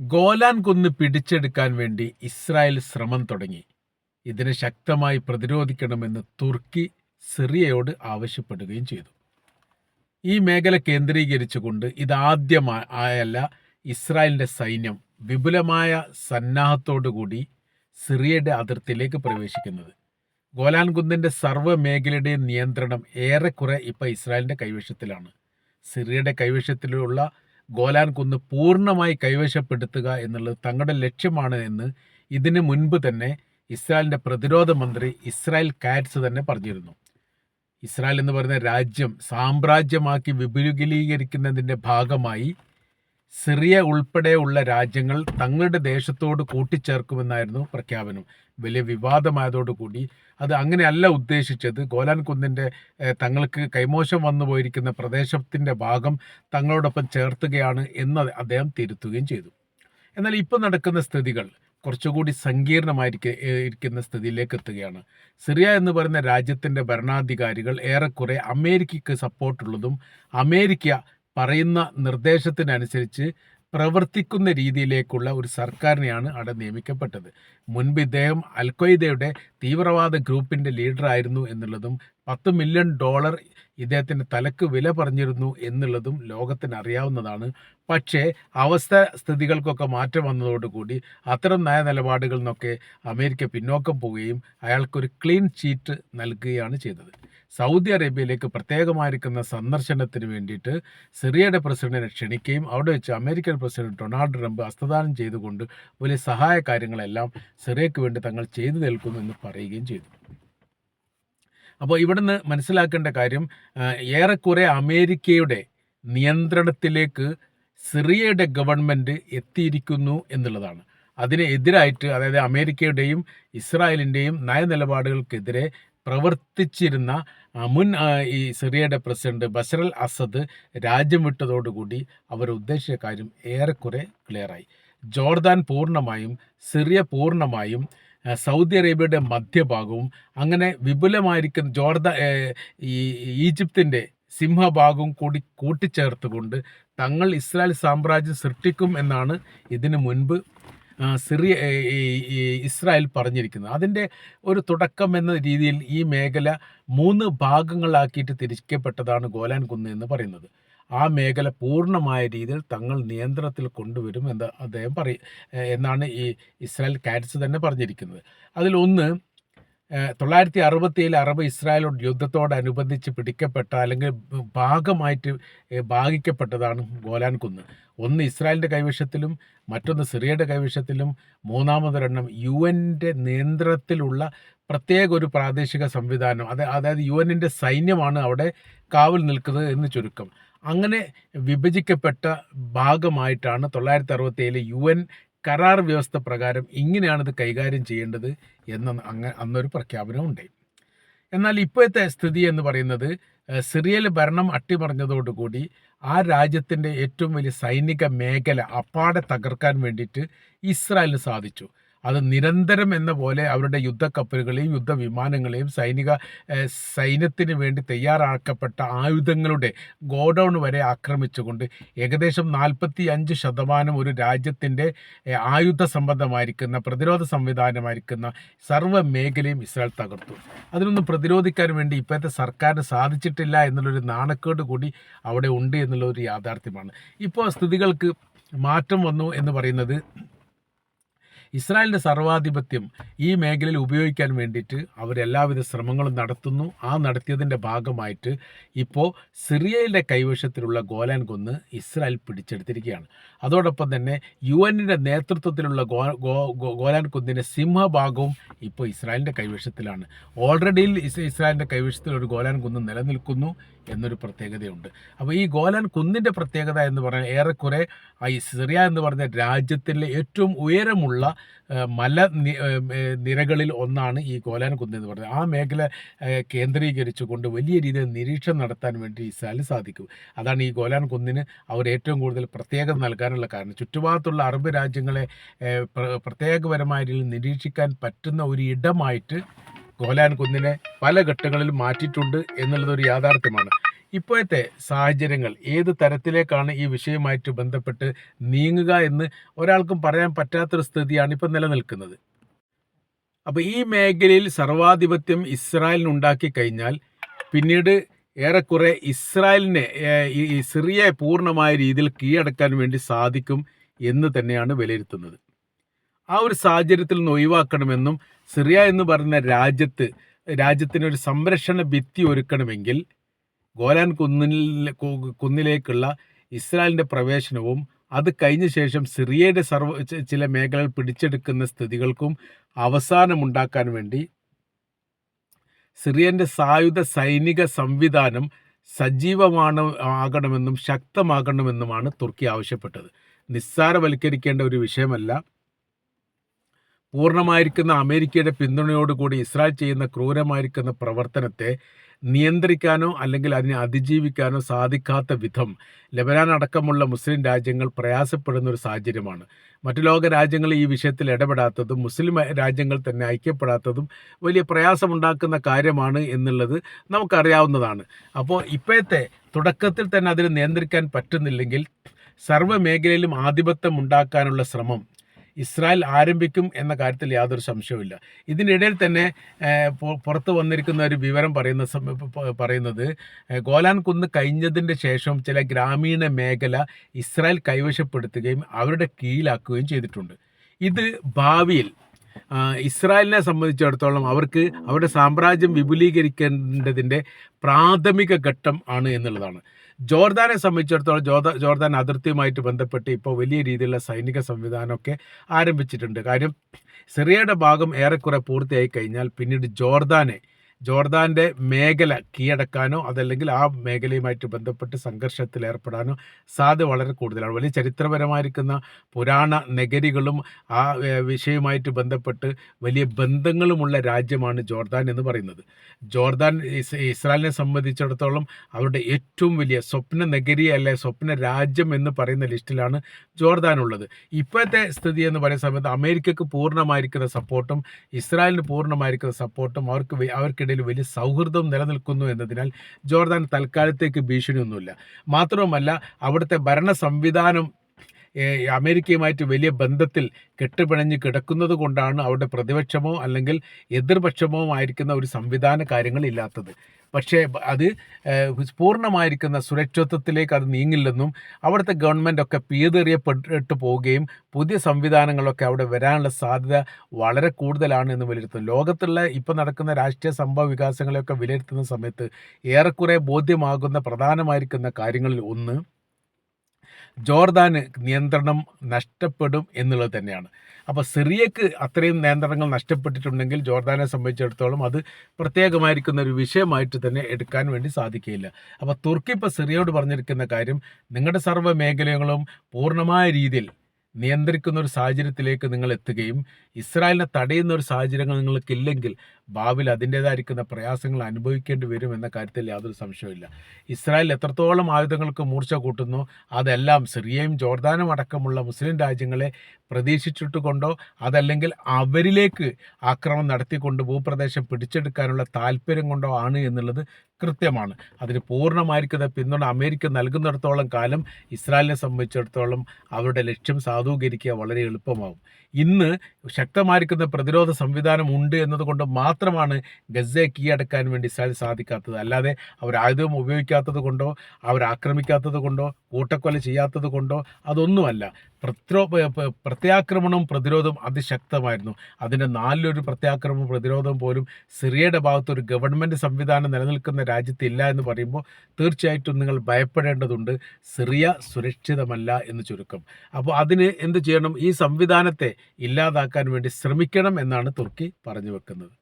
Golan കുന്ന് പിടിച്ചെടുക്കാൻ വേണ്ടി ഇസ്രായേൽ ശ്രമം തുടങ്ങി. ഇതിനെ ശക്തമായി പ്രതിരോധിക്കണമെന്ന് തുർക്കി സിറിയയോട് ആവശ്യപ്പെടുകയും ചെയ്തു. ഈ മേഖല കേന്ദ്രീകരിച്ചുകൊണ്ട് ഇതാദ്യമായല്ല ഇസ്രായേലിന്റെ സൈന്യം വിപുലമായ സന്നാഹത്തോടുകൂടി സിറിയയുടെ അതിർത്തിയിലേക്ക് പ്രവേശിക്കുന്നത്. ഗോലാൻ കുന്നിന്റെ സർവ മേഖലയുടെയും നിയന്ത്രണം ഏറെക്കുറെ ഇപ്പോൾ ഇസ്രായേലിന്റെ കൈവശത്തിലാണ്. സിറിയയുടെ കൈവശത്തിലുള്ള ഗോലാൻ കുന്ന് പൂർണമായി കൈവശപ്പെടുത്തുക എന്നുള്ളത് തങ്ങളുടെ ലക്ഷ്യമാണ് എന്ന് ഇതിന് മുൻപ് തന്നെ ഇസ്രായേലിന്റെ പ്രതിരോധ മന്ത്രി ഇസ്രായേൽ കാറ്റ്സ് തന്നെ പറഞ്ഞിരുന്നു. ഇസ്രായേൽ എന്ന് പറയുന്ന രാജ്യം സാമ്രാജ്യമാക്കി വിപുലീകരിക്കുന്നതിന്റെ ഭാഗമായി സിറിയ ഉൾപ്പെടെയുള്ള രാജ്യങ്ങൾ തങ്ങളുടെ ദേശത്തോട് കൂട്ടിച്ചേർക്കുമെന്നായിരുന്നു പ്രഖ്യാപനം. വലിയ വിവാദമായതോടുകൂടി അത് അങ്ങനെയല്ല ഉദ്ദേശിച്ചത്. ഗോലാൻ കുന്നിന്റെ തങ്ങൾക്ക് കൈമോശം വന്നു പോയിരിക്കുന്ന പ്രദേശത്തിന്റെ ഭാഗം തങ്ങളോടൊപ്പം ചേർത്തുകയാണ് എന്ന് അദ്ദേഹം തിരുത്തുകയും ചെയ്തു. എന്നാൽ ഇപ്പോൾ നടക്കുന്ന സ്ഥിതികൾ കുറച്ചുകൂടി സങ്കീർണമായിരിക്കുന്ന ഇരിക്കുന്ന സ്ഥിതിയിലേക്ക് എത്തുകയാണ്. സിറിയ എന്ന് പറയുന്ന രാജ്യത്തിന്റെ ഭരണാധികാരികൾ ഏറെക്കുറെ അമേരിക്കയ്ക്ക് സപ്പോർട്ടുള്ളതും അമേരിക്ക പറയുന്ന നിർദ്ദേശത്തിനനുസരിച്ച് പ്രവർത്തിക്കുന്ന രീതിയിലേക്കുള്ള ഒരു സർക്കാരിനെയാണ് അവിടെ നിയമിക്കപ്പെട്ടത്. മുൻപ് ഇദ്ദേഹം അൽഖയ്ദയുടെ തീവ്രവാദ ഗ്രൂപ്പിന്റെ ലീഡറായിരുന്നു എന്നുള്ളതും പത്ത് മില്യൺ ഡോളർ ഇദ്ദേഹത്തിന്റെ തലക്ക് വില പറഞ്ഞിരുന്നു എന്നുള്ളതും ലോകത്തിന് അറിയാവുന്നതാണ് പക്ഷേ അവസ്ഥ സ്ഥിതികൾക്കൊക്കെ മാറ്റം വന്നതോടുകൂടി അത്തരം നയ നിലപാടുകളിൽ നിന്നൊക്കെ അമേരിക്ക പിന്നോക്കം പോവുകയും അയാൾക്കൊരു ക്ലീൻ ചീറ്റ് നൽകുകയാണ് ചെയ്തത്. സൗദി അറേബ്യയിലേക്ക് പ്രത്യേകമായിരിക്കുന്ന സന്ദർശനത്തിന് വേണ്ടിയിട്ട് സിറിയയുടെ പ്രസിഡന്റിനെ ക്ഷണിക്കുകയും അവിടെ വെച്ച് അമേരിക്കൻ പ്രസിഡന്റ് ഡൊണാൾഡ് ട്രംപ് ഹസ്തദാനം ചെയ്തുകൊണ്ട് വലിയ സഹായ കാര്യങ്ങളെല്ലാം സിറിയയ്ക്ക് വേണ്ടി തങ്ങൾ ചെയ്തു നിൽക്കുന്നു എന്ന് പറയുകയും ചെയ്തു. അപ്പോൾ ഇവിടുന്ന് മനസ്സിലാക്കേണ്ട കാര്യം ഏറെക്കുറെ അമേരിക്കയുടെ നിയന്ത്രണത്തിലേക്ക് സിറിയയുടെ ഗവൺമെന്റ് എത്തിയിരിക്കുന്നു എന്നുള്ളതാണ്. അതിനെതിരായിട്ട് അതായത് അമേരിക്കയുടെയും ഇസ്രായേലിന്റെയും നയനിലപാടുകൾക്കെതിരെ പ്രവർത്തിച്ചിരുന്ന മുൻ ഈ സിറിയയുടെ പ്രസിഡന്റ് ബഷറൽ അസദ് രാജ്യം വിട്ടതോടുകൂടി അവർ ഉദ്ദേശിച്ച കാര്യം ഏറെക്കുറെ ക്ലിയറായി. ജോർദാൻ പൂർണമായും സിറിയ പൂർണമായും സൗദി അറേബ്യയുടെ മധ്യഭാഗവും അങ്ങനെ വിപുലമായിരിക്കുന്ന ജോർദ ഈ ഈജിപ്തിന്റെ സിംഹഭാഗവും കൂടി കൂട്ടിച്ചേർത്തുകൊണ്ട് തങ്ങൾ ഇസ്രായേൽ സാമ്രാജ്യം സൃഷ്ടിക്കും എന്നാണ് ഇതിനു മുൻപ് സിറിയ ഇസ്രായേൽ പറഞ്ഞിരിക്കുന്നത് അതിന്റെ ഒരു തുടക്കം എന്ന രീതിയിൽ ഈ മേഖല മൂന്ന് ഭാഗങ്ങളാക്കിയിട്ട് തിരിക്കപ്പെട്ടതാണ് ഗോലാൻ കുന്ന് എന്ന് പറയുന്നത്. ആ മേഖല പൂർണമായ രീതിയിൽ തങ്ങൾ നിയന്ത്രണത്തിൽ കൊണ്ടുവരും എന്ന് അദ്ദേഹം പറയും എന്നാണ് ഈ ഇസ്രായേൽ കാറ്റ്സ് തന്നെ പറഞ്ഞിരിക്കുന്നത്. അതിലൊന്ന് തൊള്ളായിരത്തി അറുപത്തിയേഴിൽ അറബ് ഇസ്രായേലോട് യുദ്ധത്തോടനുബന്ധിച്ച് പിടിക്കപ്പെട്ട അല്ലെങ്കിൽ ഭാഗമായിട്ട് ഭാഗിക്കപ്പെട്ടതാണ് ഗോലാൻ കുന്ന്. ഒന്ന് ഇസ്രായേലിന്റെ കൈവശത്തിലും മറ്റൊന്ന് സിറിയയുടെ കൈവശത്തിലും മൂന്നാമതൊരെണ്ണം യു എന്റെ നിയന്ത്രണത്തിലുള്ള പ്രത്യേക ഒരു പ്രാദേശിക സംവിധാനം. അത് അതായത് യു എന്നിന്റെ സൈന്യമാണ് അവിടെ കാവൽ നിൽക്കുന്നത് എന്ന് ചുരുക്കം. അങ്ങനെ വിഭജിക്കപ്പെട്ട ഭാഗമായിട്ടാണ് തൊള്ളായിരത്തി അറുപത്തിയേഴിലെ യു എൻ കരാർ വ്യവസ്ഥ പ്രകാരം ഇങ്ങനെയാണ് ഇത് കൈകാര്യം ചെയ്യേണ്ടത് എന്ന അങ്ങ അന്നൊരു പ്രഖ്യാപനം ഉണ്ടായി എന്നാൽ ഇപ്പോഴത്തെ സ്ഥിതി എന്ന് പറയുന്നത് സിറിയയിൽ ഭരണം അട്ടിമറിഞ്ഞതോടുകൂടി ആ രാജ്യത്തിന്റെ ഏറ്റവും വലിയ സൈനിക മേഖല അപ്പാടെ തകർക്കാൻ വേണ്ടിയിട്ട് ഇസ്രായേലിന് സാധിച്ചു. അത് നിരന്തരം എന്ന പോലെ അവരുടെ യുദ്ധക്കപ്പലുകളെയും യുദ്ധവിമാനങ്ങളെയും സൈനിക സൈന്യത്തിന് വേണ്ടി തയ്യാറാക്കപ്പെട്ട ആയുധങ്ങളുടെ ഗോഡൗൺ വരെ ആക്രമിച്ചുകൊണ്ട് ഏകദേശം നാൽപ്പത്തി അഞ്ച് ശതമാനം ഒരു രാജ്യത്തിന്റെ ആയുധ സംബന്ധമായിരിക്കുന്ന പ്രതിരോധ സംവിധാനമായിരിക്കുന്ന സർവ മേഖലയും ഇസ്രായേൽ തകർത്തു. അതിനൊന്നും പ്രതിരോധിക്കാൻ വേണ്ടി ഇപ്പോഴത്തെ സർക്കാരിന് സാധിച്ചിട്ടില്ല എന്നുള്ളൊരു നാണക്കേട് കൂടി അവിടെ ഉണ്ട് എന്നുള്ള ഒരു യാഥാർത്ഥ്യമാണ്. ഇപ്പോൾ സ്ഥിതികൾക്ക് മാറ്റം വന്നു എന്ന് പറയുന്നത് ഇസ്രായേലിന്റെ സർവാധിപത്യം ഈ മേഖലയിൽ ഉപയോഗിക്കാൻ വേണ്ടിയിട്ട് അവരെല്ലാവിധ ശ്രമങ്ങളും നടത്തുന്നു. ആ നടത്തിയതിന്റെ ഭാഗമായിട്ട് ഇപ്പോൾ സിറിയയിലെ കൈവശത്തിലുള്ള ഗോലാൻ കൊന്ന് ഇസ്രായേൽ പിടിച്ചെടുത്തിരിക്കുകയാണ്. അതോടൊപ്പം തന്നെ യു എന്നിന്റെ നേതൃത്വത്തിലുള്ള ഗോലാൻ കുന്നിന്റെ സിംഹഭാഗവും ഇപ്പോൾ ഇസ്രായേലിന്റെ കൈവശത്തിലാണ്. ഓൾറെഡി ഇസ് ഇസ്രായേലിന്റെ കൈവശത്തിൽ ഒരു ഗോലാൻ കുന്ന് നിലനിൽക്കുന്നു എന്നൊരു പ്രത്യേകതയുണ്ട്. അപ്പോൾ ഈ ഗോലാൻ കുന്നിന്റെ പ്രത്യേകത എന്ന് പറഞ്ഞാൽ ഏറെക്കുറെ ഈ സിറിയ എന്ന് പറഞ്ഞ രാജ്യത്തിലെ ഏറ്റവും ഉയരമുള്ള മല നിരകളിൽ ഒന്നാണ് ഈ ഗോലാൻ കുന്ന് എന്ന് പറയുന്നത് ആ മേഖല കേന്ദ്രീകരിച്ചുകൊണ്ട് വലിയ രീതിയിൽ നിരീക്ഷണം നടത്താൻ വേണ്ടി ഇസ്രായേലിന് സാധിക്കും. അതാണ് ഈ ഗോലാൻ കുന്നിന് അവർ ഏറ്റവും കൂടുതൽ പ്രത്യേകത നൽകാനുള്ള കാരണം. ചുറ്റുഭാഗത്തുള്ള അറബ് രാജ്യങ്ങളെ പ്രത്യേകപരമായ രീതിയിൽ നിരീക്ഷിക്കാൻ പറ്റുന്ന ഒരു ഇടമായിട്ട് ഗോലാൻ കുന്നിനെ പല ഘട്ടങ്ങളിൽ മാറ്റിയിട്ടുണ്ട് എന്നുള്ളതൊരു യാഥാർത്ഥ്യമാണ്. ഇപ്പോഴത്തെ സാഹചര്യങ്ങൾ ഏത് തരത്തിലേക്കാണ് ഈ വിഷയവുമായിട്ട് ബന്ധപ്പെട്ട് നീങ്ങുക എന്ന് ഒരാൾക്കും പറയാൻ പറ്റാത്തൊരു സ്ഥിതിയാണ് ഇപ്പോൾ നിലനിൽക്കുന്നത്. അപ്പോൾ ഈ മേഖലയിൽ സർവാധിപത്യം ഇസ്രായേലിനുണ്ടാക്കി കഴിഞ്ഞാൽ പിന്നീട് ഏറെക്കുറെ ഇസ്രായേലിനെ ഈ സിറിയെ സിറിയയെ പൂർണമായ രീതിയിൽ കീഴടക്കാൻ വേണ്ടി സാധിക്കും എന്ന് തന്നെയാണ് വിലയിരുത്തുന്നത്. ആ ഒരു സാഹചര്യത്തിൽ നിന്ന് ഒഴിവാക്കണമെന്നും സിറിയ എന്ന് പറയുന്ന രാജ്യത്ത് രാജ്യത്തിനൊരു സംരക്ഷണ ഭിത്തി ഒരുക്കണമെങ്കിൽ ഗോലാൻ കുന്നിൽ കുന്നിലേക്കുള്ള ഇസ്രായേലിന്റെ പ്രവേശനവും അത് കഴിഞ്ഞ ശേഷം സിറിയയുടെ സർവ ചില മേഖലകൾ പിടിച്ചെടുക്കുന്ന സ്ഥിതികൾക്കും അവസാനമുണ്ടാക്കാൻ വേണ്ടി സിറിയന്റെ സായുധ സൈനിക സംവിധാനം സജീവമാണ് ആകണമെന്നും ശക്തമാകണമെന്നുമാണ് തുർക്കി ആവശ്യപ്പെട്ടത്. നിസ്സാരവൽക്കരിക്കേണ്ട ഒരു വിഷയമല്ല. പൂർണമായിരിക്കുന്ന അമേരിക്കയുടെ പിന്തുണയോടുകൂടി ഇസ്രായേൽ ചെയ്യുന്ന ക്രൂരമായിരിക്കുന്ന പ്രവർത്തനത്തെ നിയന്ത്രിക്കാനോ അല്ലെങ്കിൽ അതിനെ അതിജീവിക്കാനോ സാധിക്കാത്ത വിധം ലബനാൻ അടക്കമുള്ള മുസ്ലിം രാജ്യങ്ങൾ പ്രയാസപ്പെടുന്ന ഒരു സാഹചര്യമാണ്. മറ്റു ലോക രാജ്യങ്ങൾ ഈ വിഷയത്തിൽ ഇടപെടാത്തതും മുസ്ലിം രാജ്യങ്ങൾ തന്നെ ഐക്യപ്പെടാത്തതും വലിയ പ്രയാസമുണ്ടാക്കുന്ന കാര്യമാണ് എന്നുള്ളത് നമുക്കറിയാവുന്നതാണ്. അപ്പോൾ ഇപ്പോഴത്തെ തുടക്കത്തിൽ തന്നെ അതിന് നിയന്ത്രിക്കാൻ പറ്റുന്നില്ലെങ്കിൽ സർവ മേഖലയിലും ആധിപത്യം ഉണ്ടാക്കാനുള്ള ശ്രമം ഇസ്രായേൽ ആരംഭിക്കും എന്ന കാര്യത്തിൽ യാതൊരു സംശയവുമില്ല. ഇതിനിടയിൽ തന്നെ പുറത്തു വന്നിരിക്കുന്ന ഒരു വിവരം പറയുന്ന പറയുന്നത് ഗോലാൻ കുന്ന് കഴിഞ്ഞതിന്റെ ശേഷം ചില ഗ്രാമീണ മേഖല ഇസ്രായേൽ കൈവശപ്പെടുത്തുകയും അവരുടെ കീഴിലാക്കുകയും ചെയ്തിട്ടുണ്ട്. ഇത് ഭാവിയിൽ ഇസ്രായേലിനെ സംബന്ധിച്ചിടത്തോളം അവർക്ക് അവരുടെ സാമ്രാജ്യം വിപുലീകരിക്കേണ്ടതിന്റെ പ്രാഥമിക ഘട്ടം ആണ് എന്നുള്ളതാണ്. ജോർദാനെ സംബന്ധിച്ചിടത്തോളം ജോർദ ജോർദാൻ അതിർത്തിയുമായിട്ട് ബന്ധപ്പെട്ട് ഇപ്പോൾ വലിയ രീതിയിലുള്ള സൈനിക സംവിധാനമൊക്കെ ആരംഭിച്ചിട്ടുണ്ട്. കാര്യം സിറിയയുടെ ഭാഗം ഏറെക്കുറെ പൂർത്തിയായി കഴിഞ്ഞാൽ പിന്നീട് ജോർദാനെ ജോർദാന്റെ മേഖല കീഴടക്കാനോ അതല്ലെങ്കിൽ ആ മേഖലയുമായിട്ട് ബന്ധപ്പെട്ട് സംഘർഷത്തിൽ ഏർപ്പെടാനോ സാധ്യത വളരെ കൂടുതലാണ്. വലിയ ചരിത്രപരമായിരിക്കുന്ന പുരാണ നഗരികളും ആ വിഷയവുമായിട്ട് ബന്ധപ്പെട്ട് വലിയ ബന്ധങ്ങളുമുള്ള രാജ്യമാണ് ജോർദാൻ എന്ന് പറയുന്നത്. ജോർദാൻ ഇസ് ഇസ്രായേലിനെ സംബന്ധിച്ചിടത്തോളം അവരുടെ ഏറ്റവും വലിയ സ്വപ്ന നഗരി അല്ലെ സ്വപ്ന രാജ്യം എന്ന് പറയുന്ന ലിസ്റ്റിലാണ് ജോർദാൻ ഉള്ളത്. ഇപ്പോഴത്തെ സ്ഥിതി എന്ന് പറയുന്ന സമയത്ത് അമേരിക്കക്ക് പൂർണമായിരിക്കുന്ന സപ്പോർട്ടും ഇസ്രായേലിന് പൂർണമായിരിക്കുന്ന സപ്പോർട്ടും അവർക്ക് വെ- അവർക്കിടയിൽ വലിയ സൗഹൃദം നിലനിൽക്കുന്നു എന്നതിനാൽ ജോർദാൻ തൽക്കാലത്തേക്ക് ഭീഷണിയൊന്നുമില്ല. മാത്രവുമല്ല അവിടുത്തെ ഭരണ സംവിധാനം അമേരിക്കയുമായിട്ട് വലിയ ബന്ധത്തിൽ കെട്ടുപിണഞ്ഞ് കിടക്കുന്നത് കൊണ്ടാണ് അവിടെ പ്രതിപക്ഷമോ അല്ലെങ്കിൽ എതിർപക്ഷമോ ആയിരിക്കുന്ന ഒരു സംവിധാന കാര്യങ്ങൾ ഇല്ലാത്തത്. പക്ഷേ അത് പൂർണമായിരിക്കുന്ന സുരക്ഷിതത്വത്തിലേക്ക് അത് നീങ്ങില്ലെന്നും അവിടുത്തെ ഗവൺമെന്റ് ഒക്കെ പീതെറിയപ്പെട്ടിട്ട് പോവുകയും പുതിയ സംവിധാനങ്ങളൊക്കെ അവിടെ വരാനുള്ള സാധ്യത വളരെ കൂടുതലാണ് എന്ന് വിലയിരുത്തുന്നു. ലോകത്തുള്ള ഇപ്പം നടക്കുന്ന രാഷ്ട്രീയ സംഭവ വികാസങ്ങളെയൊക്കെ വിലയിരുത്തുന്ന സമയത്ത് ഏറെക്കുറെ ബോധ്യമാകുന്ന പ്രധാനമായിരിക്കുന്ന കാര്യങ്ങളിൽ ഒന്ന് ജോർദാന് നിയന്ത്രണം നഷ്ടപ്പെടും എന്നുള്ളത് തന്നെയാണ്. അപ്പോൾ സിറിയക്ക് അത്രയും നിയന്ത്രണങ്ങൾ നഷ്ടപ്പെട്ടിട്ടുണ്ടെങ്കിൽ ജോർദാനെ സംബന്ധിച്ചിടത്തോളം അത് പ്രത്യേകമായിരിക്കുന്ന ഒരു വിഷയമായിട്ട് തന്നെ എടുക്കാൻ വേണ്ടി സാധിക്കുകയില്ല. അപ്പോൾ തുർക്കി ഇപ്പോൾ സിറിയയോട് പറഞ്ഞിരിക്കുന്ന കാര്യം നിങ്ങളുടെ സർവ മേഖലകളും പൂർണമായ രീതിയിൽ നിയന്ത്രിക്കുന്ന ഒരു സാഹചര്യത്തിലേക്ക് നിങ്ങൾ എത്തുകയും ഇസ്രായേലിനെ തടയുന്ന ഒരു സാഹചര്യങ്ങൾ നിങ്ങൾക്കില്ലെങ്കിൽ ഭാവിയിൽ അതിന്റേതായിരിക്കുന്ന പ്രയാസങ്ങൾ അനുഭവിക്കേണ്ടി വരും എന്ന കാര്യത്തിൽ യാതൊരു സംശയമില്ല ഇസ്രായേൽ എത്രത്തോളം ആയുധങ്ങൾക്ക് മൂർച്ച കൂട്ടുന്നു അതെല്ലാം സിറിയയും ജോർദാനും അടക്കമുള്ള മുസ്ലിം രാജ്യങ്ങളെ പ്രതീക്ഷിച്ചിട്ട് കൊണ്ടോ അതല്ലെങ്കിൽ അവരിലേക്ക് ആക്രമണം നടത്തിക്കൊണ്ട് ഭൂപ്രദേശം പിടിച്ചെടുക്കാനുള്ള താല്പര്യം കൊണ്ടോ ആണ് എന്നുള്ളത് കൃത്യമാണ്. അതിന് പൂർണമായിരിക്കുന്ന പിന്തുണ അമേരിക്ക നൽകുന്നിടത്തോളം കാലം ഇസ്രായേലിനെ സംബന്ധിച്ചിടത്തോളം അവരുടെ ലക്ഷ്യം സാധൂകരിക്കുക വളരെ എളുപ്പമാവും. ഇന്ന് ശക്തമായിരിക്കുന്ന പ്രതിരോധ സംവിധാനം ഉണ്ട് എന്നതുകൊണ്ട് മാത്രമാണ് ഗസയെ കീഴടക്കാൻ വേണ്ടി ഇസ്രായേൽ സാധിക്കാത്തത്. അല്ലാതെ അവർ ആയുധം ഉപയോഗിക്കാത്തത് കൊണ്ടോ അവർ ആക്രമിക്കാത്തത് കൊണ്ടോ കൂട്ടക്കൊല ചെയ്യാത്തത് കൊണ്ടോ അതൊന്നുമല്ല. പ്രത്രോ പ- പ- പ്രത്യാക്രമണവും പ്രതിരോധവും അതിശക്തമായിരുന്നു. അതിന്റെ നാലിലൊരു പ്രത്യാക്രമണവും പ്രതിരോധവും പോലും സിറിയയുടെ ഭാഗത്ത് ഒരു ഗവൺമെന്റ് സംവിധാനം നിലനിൽക്കുന്ന രാജ്യത്തില്ല എന്ന് പറയുമ്പോൾ തീർച്ചയായിട്ടും നിങ്ങൾ ഭയപ്പെടേണ്ടതുണ്ട്. സിറിയ സുരക്ഷിതമല്ല എന്ന് ചുരുക്കം. അപ്പോൾ അതിന് എന്ത് ചെയ്യണം? ഈ സംവിധാനത്തെ ഇല്ലാതാക്കാൻ വേണ്ടി ശ്രമിക്കണം എന്നാണ് തുർക്കി പറഞ്ഞു വെക്കുന്നത്.